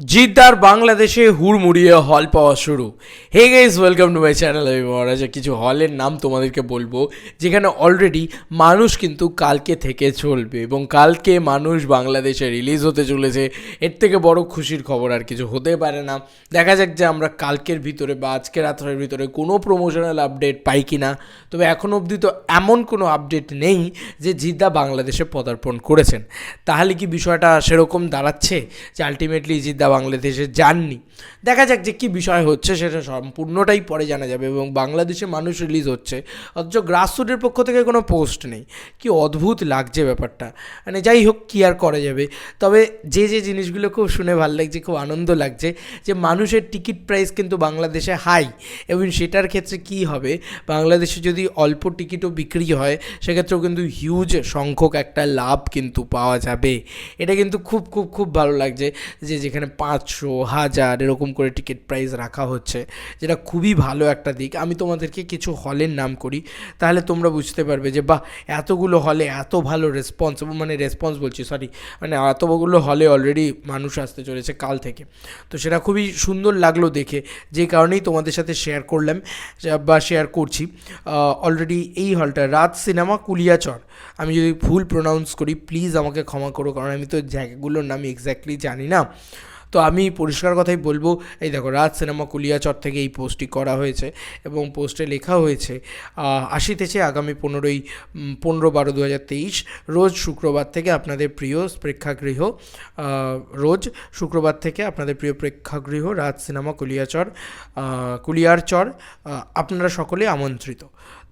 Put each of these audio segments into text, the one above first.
জিদ্দার বাংলাদেশে হুড়মুড়িয়ে হল পাওয়া শুরু। Hey guys welcome to my channel আমি মহারাজা। কিছু হলের নাম তোমাদেরকে বলব, যেখানে অলরেডি মানুষ কিন্তু কালকে থেকে চলবে এবং কালকে মানুষ বাংলাদেশে রিলিজ হতে চলেছে। এর থেকে বড় খুশির খবর আর কিছু হতে পারে না। দেখা যাক যে আমরা কালকের ভিতরে বা আজকে রাত্রের ভিতরে কোনো প্রমোশনাল আপডেট পাই কি না তবে এখন অবধি তো এমন কোনো আপডেট নেই যে জিদ্দা বাংলাদেশে পদার্পণ করেছেন। তাহলে কি বিষয়টা সেরকম দাঁড়াচ্ছে? যে আলটিমেটলি জিদ্দা বাংলাদেশে যাননি। দেখা যাক যে কী বিষয় হচ্ছে, সেটা সম্পূর্ণটাই পরে জানা যাবে এবং বাংলাদেশে মানুষ রিলিজ হচ্ছে। অথচ গ্রাসরুটের পক্ষ থেকে কোনো পোস্ট নেই। কি অদ্ভুত লাগছে ব্যাপারটা। মানে যাই হোক, কী আর করা যাবে? তবে যে যে জিনিসগুলো খুব শুনে ভালো লাগছে, খুব আনন্দ লাগছে, যে মানুষের টিকিট প্রাইস কিন্তু বাংলাদেশে হাই এবং সেটার ক্ষেত্রে কি হবে? বাংলাদেশে যদি অল্প টিকিটও বিক্রি হয়, সেক্ষেত্রেও কিন্তু হিউজ সংখ্যক একটা লাভ কিন্তু পাওয়া যাবে। এটা কিন্তু খুব খুব খুব ভালো লাগছে যে, যেখানে পাঁচশো, হাজার এরকম করে টিকিট প্রাইস রাখা হচ্ছে, যেটা খুবই ভালো একটা দিক। আমি তোমাদেরকে কিছু হলের নাম করি, তাহলে তোমরা বুঝতে পারবে যে, বাহ, এতগুলো হলে এত ভালো রেসপন্স মানে রেসপন্স বলছি সরি মানে এতগুলো হলে অলরেডি মানুষ আসতে চলেছে কাল থেকে। তো সেটা খুবই সুন্দর লাগল দেখে, যে কারণেই তোমাদের সাথে শেয়ার করলাম বা শেয়ার করছি। অলরেডি এই হলটা রাত সিনেমা কুলিয়াচর। আমি যদি ভুল প্রোনাউন্স করি প্লিজ আমাকে ক্ষমা করো, কারণ আমি তো জায়গাগুলোর নাম এক্স্যাক্টলি জানি না। তো আমি পরিষ্কার কথাই বলব, এই দেখো রাত সিনেমা কুলিয়াচর থেকে এই পোস্টটি করা হয়েছে এবং পোস্টে লেখা হয়েছে আসিতেছে আগামী পনেরোই পনেরো বারো দু হাজার তেইশ, রোজ শুক্রবার থেকে আপনাদের প্রিয় প্রেক্ষাগৃহ রোজ শুক্রবার থেকে আপনাদের প্রিয় প্রেক্ষাগৃহ রাত সিনেমা কুলিয়াচর কুলিয়ারচর আপনারা সকলে আমন্ত্রিত।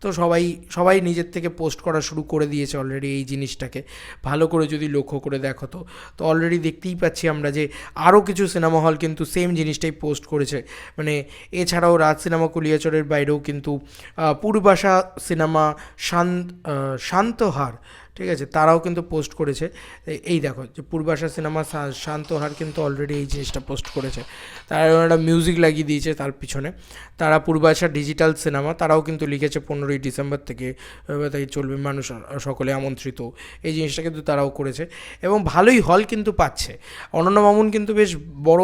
তো সবাই সবাই নিজের থেকে পোস্ট করা শুরু করে দিয়েছে অলরেডি এই জিনিসটাকে। ভালো করে যদি লক্ষ্য করে দেখো তো তো অলরেডি দেখতেই পাচ্ছি আমরা যে আরও কিছু সিনেমা হল কিন্তু সেম জিনিসটাই পোস্ট করেছে। মানে এছাড়াও রাজ সিনেমা কুলিয়াচরের বাইরেও কিন্তু পূর্বাশা সিনেমা শান্ত শান্তহার ঠিক আছে? তারাও কিন্তু পোস্ট করেছে। এই দেখো যে পূর্বাশা সিনেমা শা- শান্তহার কিন্তু অলরেডি এই জিনিসটা পোস্ট করেছে। তারা একটা মিউজিক লাগিয়ে দিয়েছে তার পিছনে। তারা পূর্বাশা ডিজিটাল সিনেমা তারাও কিন্তু লিখেছে পনেরোই ডিসেম্বর থেকে তাই চলবে মানুষ সকলে আমন্ত্রিত। এই জিনিসটা কিন্তু তারাও করেছে এবং ভালোই হল কিন্তু পাচ্ছে। অনন্য মামুন কিন্তু বেশ বড়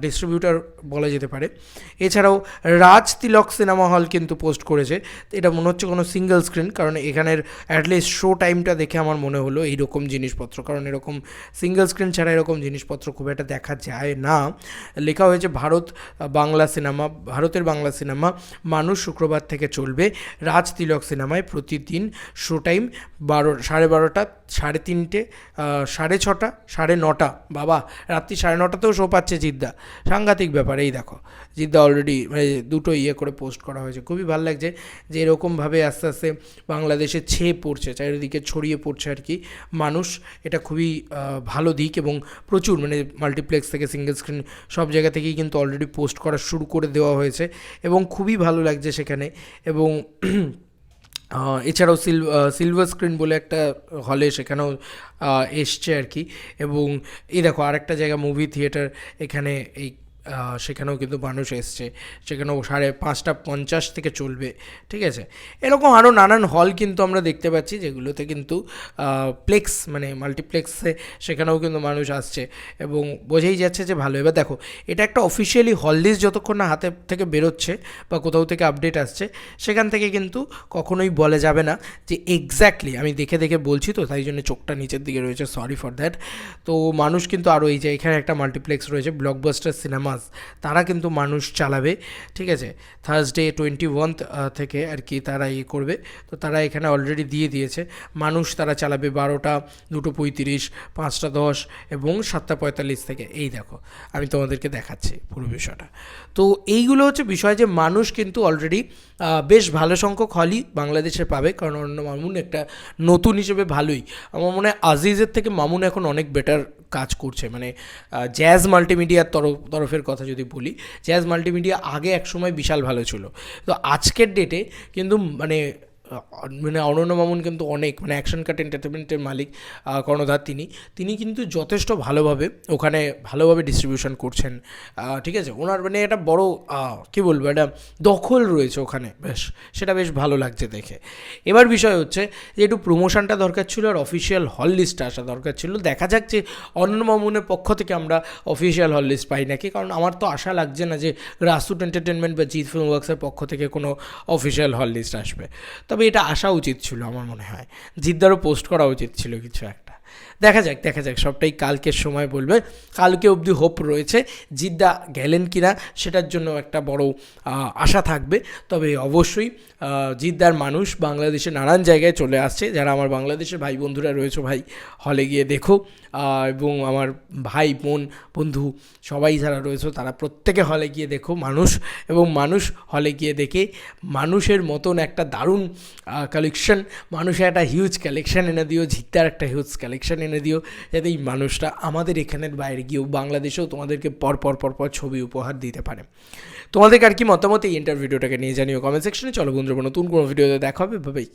ডিস্ট্রিবিউটার বলা যেতে পারে। এছাড়াও রাজ তিলক সিনেমা হল কিন্তু পোস্ট করেছে। এটা মনে হচ্ছে কোনো সিঙ্গেল স্ক্রিন কারণ এখানের অ্যাটলিস্ট শো টাইমটা দেখে আমার মনে হলো এইরকম জিনিসপত্র। কারণ এরকম সিঙ্গেল স্ক্রিন ছাড়া এরকম জিনিসপত্র খুব একটা দেখা যায় না। লেখা হয়েছে, ভারত বাংলা সিনেমা ভারতের বাংলা সিনেমা মানুষ শুক্রবার থেকে চলবে। রাজ তিলক সিনেমায় প্রতিদিন শো টাইম বারো, সাড়ে বারোটা, সাড়ে তিনটে সাড়ে ছটা, সাড়ে নটা। বাবা, রাত্রি সাড়ে নটাতেও শো পাচ্ছে জিদ্দা। সাংঘাতিক ব্যাপার, এই দেখো। জিদ্দা অলরেডি মানে দুটো ইয়ে করে পোস্ট করা হয়েছে। খুবই ভালো লাগছে যে এরকমভাবে আস্তে আস্তে বাংলাদেশে ছেয়ে পড়ছে, চারিদিকে ছড়িয়ে পড়ছে আর কি। মানুষ এটা খুবই ভালো দিক এবং প্রচুর মানে মাল্টিপ্লেক্স থেকে সিঙ্গেল স্ক্রিন সব জায়গা থেকেই কিন্তু অলরেডি পোস্ট করা শুরু করে দেওয়া হয়েছে এবং খুবই ভালো লাগছে সেখানে এবং এছাড়াও সিল সিলভার স্ক্রিন বলে একটা হলে সেখানেও এসছে আর কি। এবং এই দেখো আরেকটা জায়গা মুভি থিয়েটার এখানে এই সেখানেও কিন্তু মানুষ এসছে। সেখানেও সাড়ে পাঁচটা পঞ্চাশ থেকে চলবে, ঠিক আছে? এরকম আরও নানান হল কিন্তু আমরা দেখতে পাচ্ছি, যেগুলোতে কিন্তু প্লেক্স মানে মাল্টিপ্লেক্সে সেখানেও কিন্তু মানুষ আসছে এবং বোঝাই যাচ্ছে যে ভালো। এবার দেখো, এটা একটা অফিসিয়ালি হল লিস্ট যতক্ষণ না হাতে থেকে বেরোচ্ছে বা কোথাও থেকে আপডেট আসছে, সেখান থেকে কিন্তু কখনোই বলা যাবে না যে এক্স্যাক্টলি আমি দেখে দেখে বলছি তো, তাই জন্য চোখটা নিচের দিকে রয়েছে সরি ফর দ্যাট তো মানুষ কিন্তু আরও এই যে এখানে একটা মাল্টিপ্লেক্স রয়েছে ব্লকবাস্টার সিনেমাস তারা কিন্তু মানুষ চালাবে, ঠিক আছে? থার্সডে টোয়েন্টি ওয়ান থেকে আর কি তারা ইয়ে করবে। তো তারা এখানে অলরেডি দিয়ে দিয়েছে। মানুষ তারা চালাবে বারোটা, দুটো পঁয়ত্রিশ, পাঁচটা দশ এবং সাতটা পঁয়তাল্লিশ থেকে। এই দেখো, আমি তোমাদেরকে দেখাচ্ছি পুরো বিষয়টা। তো এইগুলো হচ্ছে বিষয় যে মানুষ কিন্তু অলরেডি বেশ ভালো সংখ্যক হলই বাংলাদেশে পাবে। কারণ অন্য মামুন একটা নতুন হিসেবে ভালোই। আমার মনে হয় আজিজের থেকে মামুন এখন অনেক বেটার কাজ করছে। মানে জ্যাজ মাল্টিমিডিয়ার তরফ তরফের কথা যদি বলি জ্যাজ মাল্টিমিডিয়া আগে একসময় বিশাল ভালো ছিল। তো আজকের ডেটে কিন্তু মানে মানে অনন্য মামুন কিন্তু অনেক মানে অ্যাকশন কাট এন্টারটেনমেন্টের মালিক কর্ণধার তিনি। তিনি কিন্তু যথেষ্ট ভালোভাবে ওখানে ভালোভাবে ডিস্ট্রিবিউশন করছেন। ঠিক আছে? ওনার মানে একটা বড় কি বলব, একটা দখল রয়েছে ওখানে। বেশ, সেটা বেশ ভালো লাগছে দেখে। এবার বিষয় হচ্ছে যে একটু প্রমোশনটা দরকার ছিল আর অফিসিয়াল হল লিস্টটা আসা দরকার ছিল। দেখা যাক যে অনন্য মামুনের পক্ষ থেকে আমরা অফিসিয়াল হল লিস্ট পাই নাকি, কারণ আমার তো আশা লাগছে না যে গ্রাসরুট এন্টারটেনমেন্ট বা জিৎ ফিল্ম ওয়ার্কসের পক্ষ থেকে কোনো অফিসিয়াল হল লিস্ট আসবে। তবে এটা আসা উচিত ছিল আমার মনে হয়। জিদ্দারও পোস্ট করা উচিত ছিল কিছু একটা। দেখা যাক দেখা যাক, সবটাই কালকের সময় বলবে। কালকে অবধি হোপ রয়েছে, জিদ্দা গেলেন কিনা সেটার জন্য একটা বড় আশা থাকবে। তবে অবশ্যই জিদ্দার মানুষ বাংলাদেশে নানান জায়গায় চলে আসছে। যারা আমার বাংলাদেশের ভাই বন্ধুরা রয়েছে, ভাই হলে গিয়ে দেখো। এবং আমার ভাই, বোন, বন্ধু সবাই যারা রয়েছে, তারা প্রত্যেকে হলে গিয়ে দেখো, মানুষ এবং মানুষ হলে গিয়ে দেখে, মানুষের মতন একটা দারুণ কালেকশন মানুষের একটা হিউজ কালেকশন এনে দিও, জিদ্দার একটা হিউজ কালেকশন এনে দিও, যাতে এই মানুষটা আমাদের এখানের বাইরে গিয়েও বাংলাদেশেও তোমাদেরকে পর পর পর পর ছবি উপহার দিতে পারে। তোমাদের আর কি মতামত এই ইন্টারভিউটাকে নিয়ে জানিও কমেন্ট সেকশনে চলো বন্ধুরা, নতুন কোনো ভিডিওতে দেখা হবে ভাবেই